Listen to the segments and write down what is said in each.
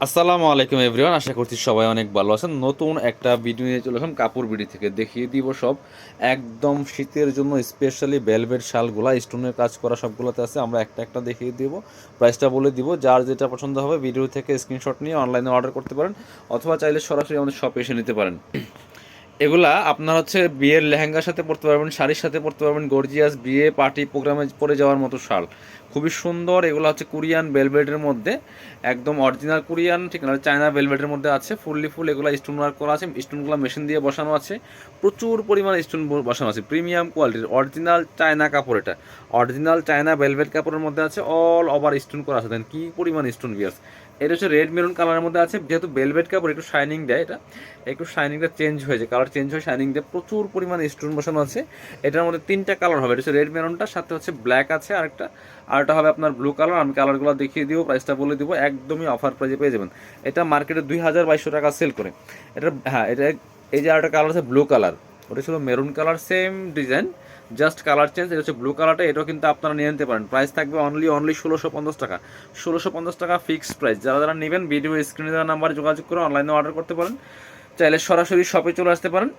আসসালামু আলাইকুম এভরিওয়ান, আশা করছি সবাই অনেক ভালো আছেন। নতুন একটা ভিডিও নিয়ে চলে আসলাম কাপড় বিডি থেকে। দেখিয়ে দিব সব। একদম শীতের জন্য স্পেশালি ভেলভেট শালগুলা স্টোনের কাজ করা সবগুলোতে আছে। আমরা একটা একটা দেখিয়ে দিব। প্রাইসটা বলে দিব। যার যেটা পছন্দ হবে ভিডিও থেকে স্ক্রিনশট নিয়ে অনলাইনে অর্ডার করতে পারেন। অথবা চাইলে সরাসরি আমাদের শপে এসে নিতে পারেন। এগুলা আপনার হচ্ছে বিয়ের লেহেঙ্গার সাথে পরতে পারবেন, শাড়ির সাথে পরতে পারবেন গর্জিয়াস বিয়ে পার্টি প্রোগ্রামে পরে যাওয়ার মতো শাল। খুবই সুন্দর, এগুলো হচ্ছে কোরিয়ান ভেলভেটের মধ্যে, একদম অরিজিনাল কোরিয়ান, ঠিক না? চায়না ভেলভেটের মধ্যে আছে, ফুললি ফুল, এগুলো স্টোন ওয়ার্ক করা আছে স্টোনগুলো মেশিন দিয়ে বসানো আছে, প্রচুর পরিমাণে স্টোন বসানো আছে প্রিমিয়াম কোয়ালিটির অরিজিনাল চায়না কাপড় এটা। অরিজিনাল চায়না ভেলভেট কাপড়ের মধ্যে আছে অল ওভার স্টোন করা আছে দেন কী পরিমাণ স্টোন বিয়ার্স এটা হচ্ছে রেড মেরুন কালারের মধ্যে আছে, যেহেতু বেলভেট কাপড় একটু শাইনিং দেয় এটা, একটু শাইনিংটা চেঞ্জ হয়ে হয়েছে কালার চেঞ্জ হয়ে শাইনিং দেয়, প্রচুর পরিমাণে স্টোন বসানো আছে। এটার মধ্যে তিনটা কালার হবে, এটা হচ্ছে রেড মেরুনটা সাথে হচ্ছে ব্ল্যাক আছে আরেকটা আরেকটা হবে আপনার ব্লু কালার আমি কালারগুলো দেখিয়ে দিব প্রাইসটা বলে দিব, একদমই অফার প্রাইজে পেয়ে যাবেন। এটা মার্কেটে দুই হাজার বাইশশো টাকা সেল করে। এটা হ্যাঁ এটা, এই যে আরেকটা কালার আছে ব্লু কালার ওটা ছিল maroon colour same design just colour change, এটা হচ্ছে ব্লু কালারটা এটাও কিন্তু আপনারা নিয়ে নিতে পারেন। প্রাইস থাকবে অনলি অনলি ষোলোশো পঞ্চাশ টাকা। ষোলোশো পঞ্চাশ টাকা ফিক্সড প্রাইস যারা যারা নেবেন ভিডিও স্ক্রিনে দেওয়া নাম্বারে যোগাযোগ করে অনলাইনে অর্ডার করতে পারেন। চাইলে সরাসরি শপে চলে আসতে পারেন।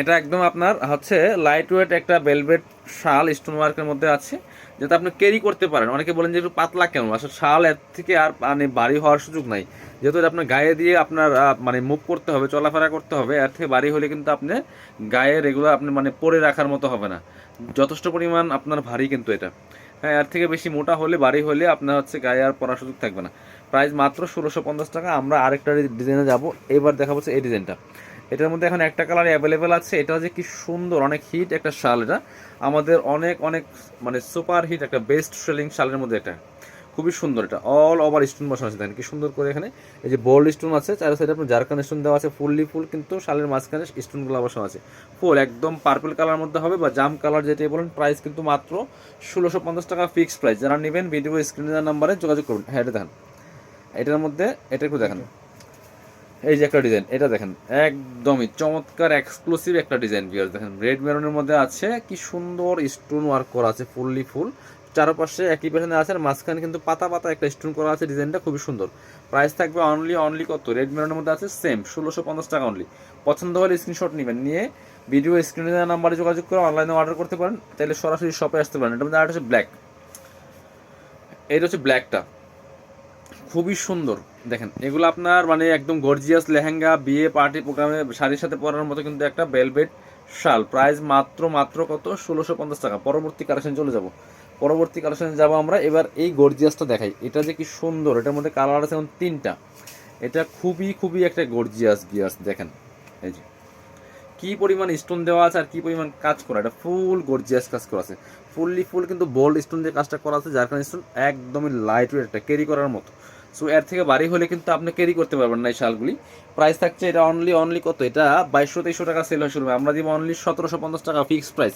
এটা একদম আপনার হচ্ছে লাইট ওয়েট একটা বেলভেট শাল স্টোন ওয়ার্কের মধ্যে আছে। যাতে আপনি ক্যারি করতে পারেন। অনেকে বলেন যে একটু পাতলা কেন? আসলে শাল এর থেকে আর মানে ভারী হওয়ার সুযোগ নাই। যেহেতু আপনার গায়ে দিয়ে আপনার মানে মুভ করতে হবে, চলাফেরা করতে হবে, এর থেকে ভারী হলে কিন্তু আপনি গায়ে রেগুলার আপনি মানে পরে রাখার মতো হবে না। যথেষ্ট পরিমাণ আপনার ভারী কিন্তু এটা। হ্যাঁ এর থেকে বেশি মোটা হলে ভারী হলে আপনার হচ্ছে গায়ে আর পরার সুযোগ থাকবে না। প্রাইস মাত্র ষোলোশো পঞ্চাশ টাকা। আমরা আরেকটা ডিজাইনে যাব। এবার দেখা হচ্ছে এই ডিজাইনটা এটার মধ্যে এখন একটা কালার অ্যাভেলেবেল আছে। এটা যে কি সুন্দর, অনেক হিট একটা শাল এটা। আমাদের অনেক অনেক মানে সুপার হিট একটা বেস্ট সেলিং শালের মধ্যে এটা। খুবই সুন্দর এটা। অল ওভার স্টোন বসানো আছে দেখেন, কি সুন্দর করে এখানে। এই যে বোল্ড স্টোন আছে, চার সাইডে আপনার জারকান স্টোন দেওয়া আছে, ফুললি ফুল, কিন্তু শালের মাঝখানে স্টোনগুলো বসানো আছে। ফুল একদম পার্পল কালার মধ্যে হবে বা জাম কালার যেটাই বলেন প্রাইস কিন্তু মাত্র ষোলোশো পঞ্চাশ টাকা ফিক্সড প্রাইস যারা নেবেন ভিডিও স্ক্রিনে নাম্বারে যোগাযোগ করুন। হ্যাঁ এটা দেখেন। এটার মধ্যে, এটা একটু দেখেন। এই যে একটা ডিজাইন এটা দেখেন, একদমই চমৎকার এক্সক্লুসিভ একটা ডিজাইন ভিউয়ার্স দেখেন রেড মেরুনের মধ্যে আছে, কি সুন্দর স্টোন ওয়ার্ক করা আছে ফুললি ফুল চারপাশে একই পেছনে আছে, আর মাঝখানে কিন্তু পাতা পাতা একটা স্টোন করা আছে ডিজাইনটা খুবই সুন্দর। প্রাইস থাকবে অনলি অনলি কত? রেড মেরুনের মধ্যে আছে সেম ষোলোশো পঞ্চাশ টাকা অনলি পছন্দ হলে স্ক্রিনশট নেবেন, নিয়ে ভিডিও স্ক্রিনে দেওয়া নাম্বারে যোগাযোগ করে অনলাইনে অর্ডার করতে পারেন। তাহলে সরাসরি শপে আসতে পারেন। এটার মধ্যে আরেকটা হচ্ছে ব্ল্যাক এটা হচ্ছে ব্ল্যাকটা খুবই সুন্দর। দেখেন, এগুলো আপনার মানে একদম গর্জিয়াস লেহেঙ্গা, বিয়ে পার্টি প্রোগ্রামে শাড়ির সাথে পরার মতো কিন্তু একটা বেলভেট শাল। প্রাইস মাত্র মাত্র কত? ষোলোশো পঞ্চাশ টাকা। পরবর্তী কালেকশন চলে যাব। পরবর্তী কালেকশনে যাব আমরা। এবার এই গর্জিয়াসটা দেখাই। এটা যে কি সুন্দর। এটার মধ্যে কালার আছে এখন তিনটা। এটা খুবই খুবই একটা গর্জিয়াস গিয়াস দেখেন। এই যে। কি পরিমাণ স্টোন দেওয়া আছে আর কী পরিমাণ কাজ করা? এটা ফুল গর্জিয়াস কাজ করা আছে। ফুললি ফুল কিন্তু বোল্ড স্টোন দিয়ে কাজটা করা আছে, যার কারণে স্টোন একদমই লাইট ওয়েট একটা ক্যারি করার মতো। সো এর থেকে বাড়ি হলে কিন্তু আপনি ক্যারি করতে পারবেন না এই শালগুলি। প্রাইস থাকছে এটা অনলি অনলি কত? এটা বাইশশো তেইশশো টাকা সেল হয় শুরু। আমরা দিব অনলি সতেরোশো পঞ্চাশ টাকা ফিক্সড প্রাইস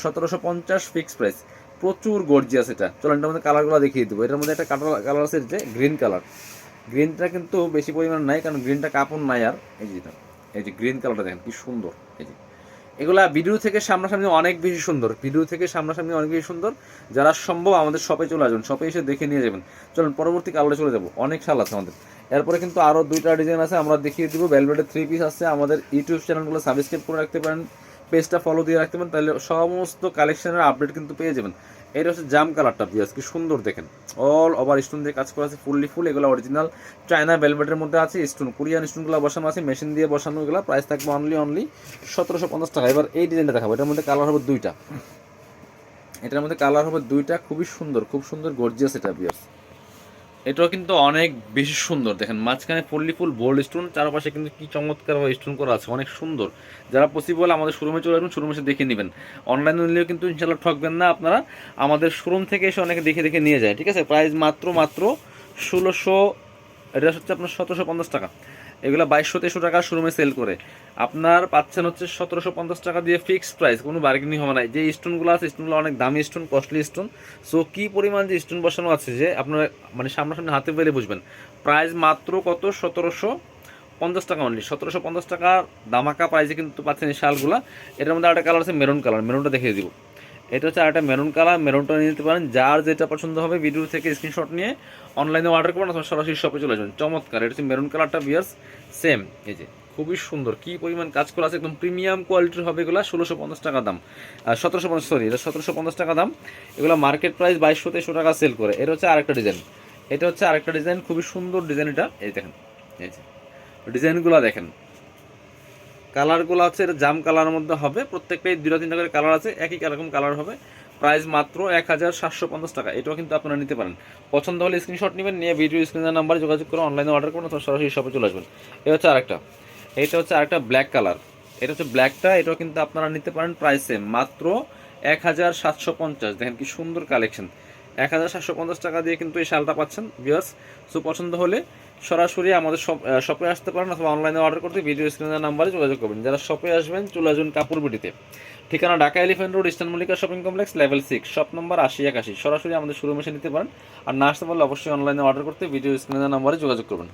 সতেরোশো পঞ্চাশ ফিক্সড প্রাইস প্রচুর গর্জিয়াস এটা। চলেন এটার মধ্যে কালারগুলো দেখিয়ে দেবো। এটার মধ্যে একটা কালার কালার আছে যে গ্রিন কালার গ্রিনটা কিন্তু বেশি পরিমাণ নাই, কারণ গ্রিনটা কাপড় নাই আর। এই যে। এই যে গ্রিন কালারটা দেখেন, কি সুন্দর। এই যে এগুলা ভিডিও থেকে সামনাসামনি অনেক বেশি সুন্দর। ভিডিও থেকে সামনাসামনি অনেক বেশি সুন্দর। যারা সম্ভব আমাদের শপে চলে আসবেন শপে এসে দেখে নিয়ে যাবেন। চলুন পরবর্তী কালারে চলে যাব। অনেক শাল আছে আমাদের। এরপরে কিন্তু আরও দুইটা ডিজাইন আছে, আমরা দেখিয়ে দিব। ভেলভেটের থ্রি পিস আছে। আমাদের ইউটিউব চ্যানেলগুলো সাবস্ক্রাইব করে রাখতে পারেন। পেজটা ফলো দিয়ে রাখতে পারেন। তাহলে সমস্ত কালেকশনের আপডেট কিন্তু পেয়ে যাবেন। এটা হচ্ছে জাম কালারটা পিয়াজ কি সুন্দর দেখেন। অল ওভার স্টোন দিয়ে কাজ করা আছে ফুললি ফুল এগুলো অরিজিনাল চায়না ভেলভেটের মধ্যে আছে স্টোন কোরিয়ান স্টোনগুলো বসানো আছে মেশিন দিয়ে বসানো এগুলো প্রাইস থাকবে অনলি অনলি সতেরোশো পঞ্চাশ টাকা। এবার এই ডিজাইনটা দেখাবো, এটার মধ্যে কালার হবে দুইটা। এটার মধ্যে কালার হবে দুইটা, খুবই সুন্দর, খুব সুন্দর গর্জিয়াস এটা পিয়াজ এটাও কিন্তু অনেক বেশি সুন্দর। দেখেন, মাঝখানে ফুললি ফুল বোল্ড স্টোন চারপাশে কিন্তু কি চমৎকারভাবে স্টোন করা আছে, অনেক সুন্দর। যারা পসিবল আমাদের শোরুমে চলে আসবেন শোরুমে এসে দেখে নেবেন। অনলাইনে নিলেও কিন্তু ইনশাল্লাহ ঠকবেন না আপনারা। আমাদের শোরুম থেকে এসে অনেকে দেখে দেখে নিয়ে যায়, ঠিক আছে? প্রাইস মাত্র মাত্র ষোলোশো, এটা হচ্ছে আপনার সতেরোশো পঞ্চাশ টাকা। এগুলো বাইশশো তেইশশো টাকা শোরুমে সেল করে। আপনার পাচ্ছেন হচ্ছে সতেরোশো পঞ্চাশ টাকা দিয়ে ফিক্সড প্রাইস কোনো বার্গেনিং হবে না। যে স্টোনগুলো আছে, স্টোনগুলো অনেক দামি স্টোন কস্টলি স্টোন সো কি পরিমাণ যে স্টোন বসানো আছে যে, আপনার মানে সামনাসামনি হাতে পেলে বুঝবেন। প্রাইস মাত্র কত? সতেরোশো পঞ্চাশ টাকা অনলি সতেরোশো পঞ্চাশ টাকা দামাকা প্রাইসে কিন্তু পাচ্ছেন এই শালগুলা। এটার মধ্যে একটা কালার আছে মেরুন কালার মেরুনটা দেখিয়ে দিব। এটা হচ্ছে আরেকটা মেরুন কালার মেরুনটা নিয়ে নিতে পারেন। যার যেটা পছন্দ হবে ভিডিও থেকে স্ক্রিনশট নিয়ে অনলাইনে অর্ডার করবেন অথবা সরাসরি শপে চলে যাবেন। চমৎকার, এটা হচ্ছে মেরুন কালারটা বিয়ার্স সেম এই যে, খুবই সুন্দর, কি পরিমাণ কাজ করা আছে, একদম প্রিমিয়াম কোয়ালিটির হবে এগুলো, ষোলোশো পঞ্চাশ টাকা দাম। সতেরোশো পঞ্চাশ সরি এটা সতেরোশো পঞ্চাশ টাকা দাম। এগুলো মার্কেট প্রাইস বাইশশো তেইশশো টাকা সেল করে। এটা হচ্ছে আরেকটা ডিজাইন এটা হচ্ছে আরেকটা ডিজাইন খুবই সুন্দর ডিজাইন এটা। এই দেখেন, এই যে ডিজাইনগুলো দেখেন। কালারগুলো হচ্ছে এটা জাম কালারের মধ্যে হবে। প্রত্যেকটাই দুটা তিনটা করে কালার আছে, একই রকম কালার হবে। প্রাইস মাত্র এক হাজার সাতশো পঞ্চাশ টাকা। এটাও কিন্তু আপনারা নিতে পারেন। পছন্দ হলে স্ক্রিনশট নেবেন, নিয়ে ভিডিও স্ক্রিনের নাম্বারে যোগাযোগ করে অনলাইনে অর্ডার করুন অথবা সরাসরি শপে চলে আসবেন। এটা হচ্ছে আরেকটা। এটা হচ্ছে আরেকটা ব্ল্যাক কালার এটা হচ্ছে ব্ল্যাকটা এটাও কিন্তু আপনারা নিতে পারেন প্রাইসে মাত্র এক হাজার সাতশো পঞ্চাশ। দেখেন কি সুন্দর কালেকশন এক হাজার সাতশো পঞ্চাশ টাকা দিয়ে কিন্তু এই শালটা পাচ্ছেন ভিউয়ার্স সো পছন্দ হলে সরাসরি আমাদের শপ আসতে পারেন অথবা অনলাইনে অর্ডার করতে ভিডিও স্ক্রিনের নাম্বারে যোগাযোগ করবেন। যারা শপে আসবেন, চলে আসবেন কাপড় বিটিতে। ঠিকানা Dhaka elephant road eastern Mallika shopping complex level six shop number আশি একাশি। সরাসরি আমাদের শোরুমে এসে নিতে পারেন। আর না আসতে পারলে অবশ্যই অনলাইনে অর্ডার করতে ভিডিও স্ক্রিনের নাম্বারে যোগাযোগ করবেন।